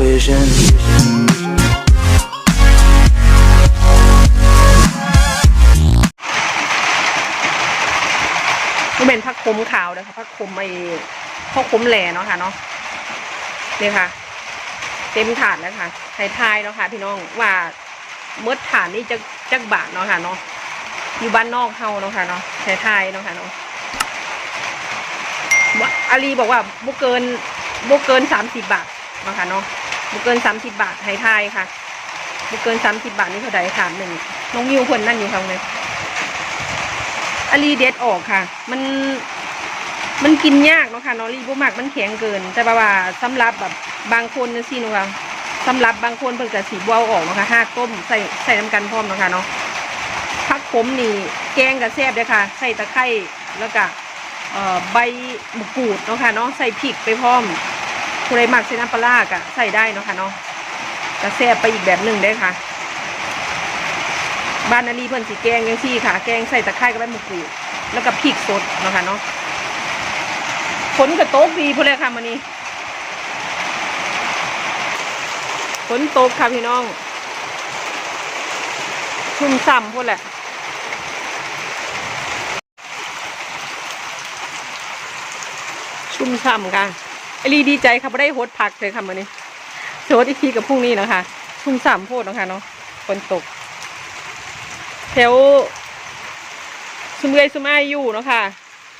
vision. นี่เป็นผักขมขาวนะคะผักขมไอ้ข้าวขมแหล่เนาะค่ะเนาะนี่ค่ะ เต็มถาดแล้วค่ะไทยทายเนาะค่ะ พี่น้องว่าเมื่อถาดนี่จะจักบาทเนาะค่ะเนาะอยู่บ้านนอกเฮาเนาะค่ะเนาะไทยทายเนาะค่ะเนาะอาลีบอกว่าบุเกินบุเกินสามสิบบาทเนาะค่ะเนาะ บุเกินสามสิบบาทไทยทยค่ะบุเกินสามสิบบาทนี่เท่าไหร่ถามหนึ่งน้องมิวคนนั่นอยู่ทางไหนอลีเด็ดออกค่ะ มันมันกินยากเนาะค่ะนอรีบ่มากมันแข็งเกิน แต่ว่าว่าสำหรับแบบบางคนนะสิเนาะค่ะสำหรับบางคนเพิ่นก็สีบัวออกเนาะค่ะห้ากต้มใส่ใส่น้ำกันพร้อมเนาะค่ะเนาะผักขมนี่แกงกับแซ่บเด้อค่ะใส่ตะไคร้แล้วก็ใบมะกรูดเนาะค่ะเนาะใส่พริกไปพร้อม ผู้ใดมักใส่น้ำปลาก็ใส่ได้เนาะค่ะเนาะก็แซ่บไปอีกแบบหนึ่งได้ค่ะ บ้านนาลีเพิ่อนสีแกงยังซี่ค่ะ แกงใส่ตะไคร้กับใบมะกรูดแล้วก็พริกสดเนาะค่ะเนาะฝนก็ตกดีพุ่นเลยค่ะมื้อนี้ฝนตกค่ะพี่น้อง ชุ่มฉ่ำพุ่นแหละชุ่มฉ่ำค่ะ อรีดีใจค่ะไม่ได้โฮดพักเลยค่ะมื้อนี้โฮดอีกทีกับพรุ่งนี้เนาะคะชุ่มฉ่ำโพดเนาะค่ะเนาะฝนตก แถวสมเอยสมัยอยู่เนาะค่ะ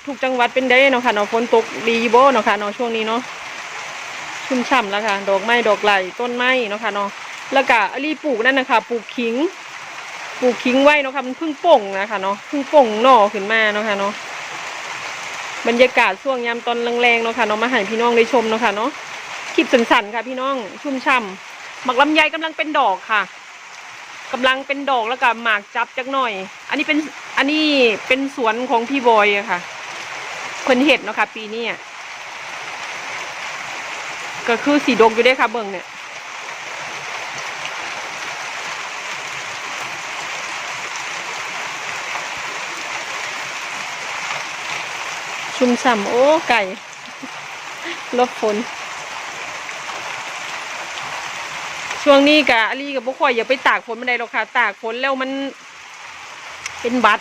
ทุกจังหวัดเป็นได้เนาะค่ะเนาะฝนตกดีโบเนาะค่ะเนาะช่วงนี้เนาะชุ่มฉ่ำแล้วค่ะ ดอกไม้ดอกไหลต้นไม้เนาะค่ะเนาะแล้วก็อลีปลูกนั่นนะคะปลูกขิงปลูกขิงไว้เนาะค่ะมันเพิ่งป่งนะคะเนาะเพิ่งป่งหน่อขึ้นมาเนาะค่ะเนาะ บรรยากาศช่วงยามตอนแรงๆเนาะค่ะเนาะมาให้พี่น้องได้ชมเนาะค่ะเนาะคลิปสั้นๆค่ะพี่น้องชุ่มฉ่ำหมักลำไยกำลังเป็นดอกค่ะกำลังเป็นดอกแล้วก็หมากจับจักหน่อย อันนี้เป็นอันนี้เป็นสวนของพี่บอยอะค่ะคนเห็ดเนาะค่ะ ปีนี้ก็คือสีดกอยู่ได้ค่ะเบิ่งเนี่ย ชุ่มฉ่ำโอ้ไก่ ลบฝน ช่วงนี้กะอลีกับบุค่อยอย่าไปตากฝนมันใดหรอกค่ะ ตากฝนแล้วมัน เป็นบัด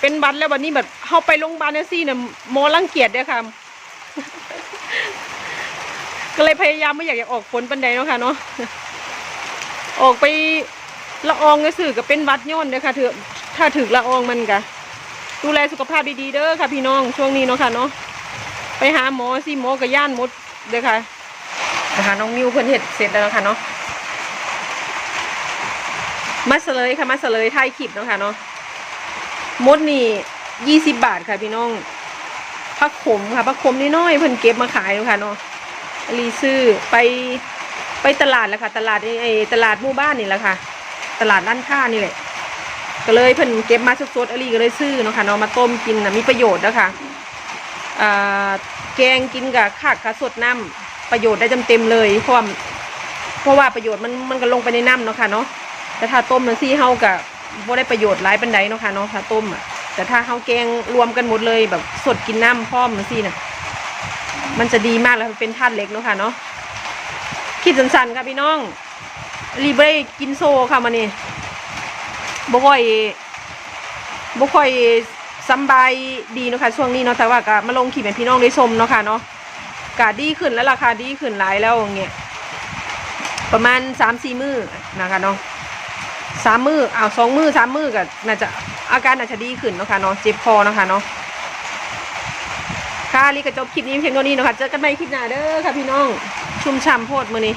เป็นบัดแล้ววันนี้แบบเข้าไปโรงพยาบาลเนี่ยซี่เนี่ยหมอรังเกียจเด้อค่ะ ก็เลยพยายามไม่อยากจะออกฝนปันใดเนาะค่ะเนาะออกไปละอองก็สื่อกับเป็นวัดย้อนเด้อค่ะถือถ้าถือละอองมันกะ ดูแลสุขภาพดีๆเด้อค่ะพี่น้องช่วงนี้เนาะค่ะเนาะไปหาหมอสิหมอกับย่านมดเด้อค่ะนะคะน้องมิวเพิ่นเห็ดเสร็จแล้วนะค่ะเนาะมาเสลยค่ะมาเสลยท้ายคลิปเนาะค่ะเนาะมดนี่ยี่สิบบาทค่ะพี่น้องผักขมค่ะผักขมนี่น้อยเพิ่นเก็บมาขายเนาะค่ะเนาะอลีซื้อไปไปตลาดแล้วค่ะ ตลาดไอ้ตลาดหมู่บ้านนี่แหละค่ะ ตลาดร้านค้านี่แหละ ก็เลยเพิ่นเก็บมาสดๆอลีก็เลยซื้อเนาะค่ะเนาะมาต้มกินนะมีประโยชน์นะคะอ่าแกงกินกับขากับสดน้ำประโยชน์ได้เต็มๆเลยเพราะเพราะว่าประโยชน์มันมันก็ลงไปในน้ำเนาะค่ะเนาะแต่ถ้าต้มมันซี่เฮากับบ่ได้ประโยชน์หลายปันไดเนาะค่ะเนาะถ้าต้มอะแต่ถ้าเฮาแกงรวมกันหมดเลยแบบสดกินน้ำพร้อมมันซี่น่ะมันจะดีมากแล้วเป็นธาตุเหล็กเนาะค่ะเนาะคิดสั้นๆค่ะพี่น้องรีบได้กินโซค่ะมันนี่ บ่ค่อยบ่ค่อยสบายดีเนาะค่ะช่วงนี้เนาะแต่ว่าก็มาลงขีดเป็นพี่น้องได้ชมเนาะค่ะเนาะกาดีขึ้นแล้วราคาดีขึ้นหลายแล้วอย่างเงี้ยประมาณสามสี่มื้อนะคะเนาะสามมืออ้าวสองมือสามมือก็น่าจะอาการอาจะดีขึ้นเนาะค่ะเนาะเจ็บคอเนาะค่ะเนาะค่ะลีก็จบคลิปนี้เพียงเท่านี้เนาะค่ะเจอกันใหม่คลิปหน้าเด้อค่ะพี่น้องชุ่มฉ่ำโพดมือนี้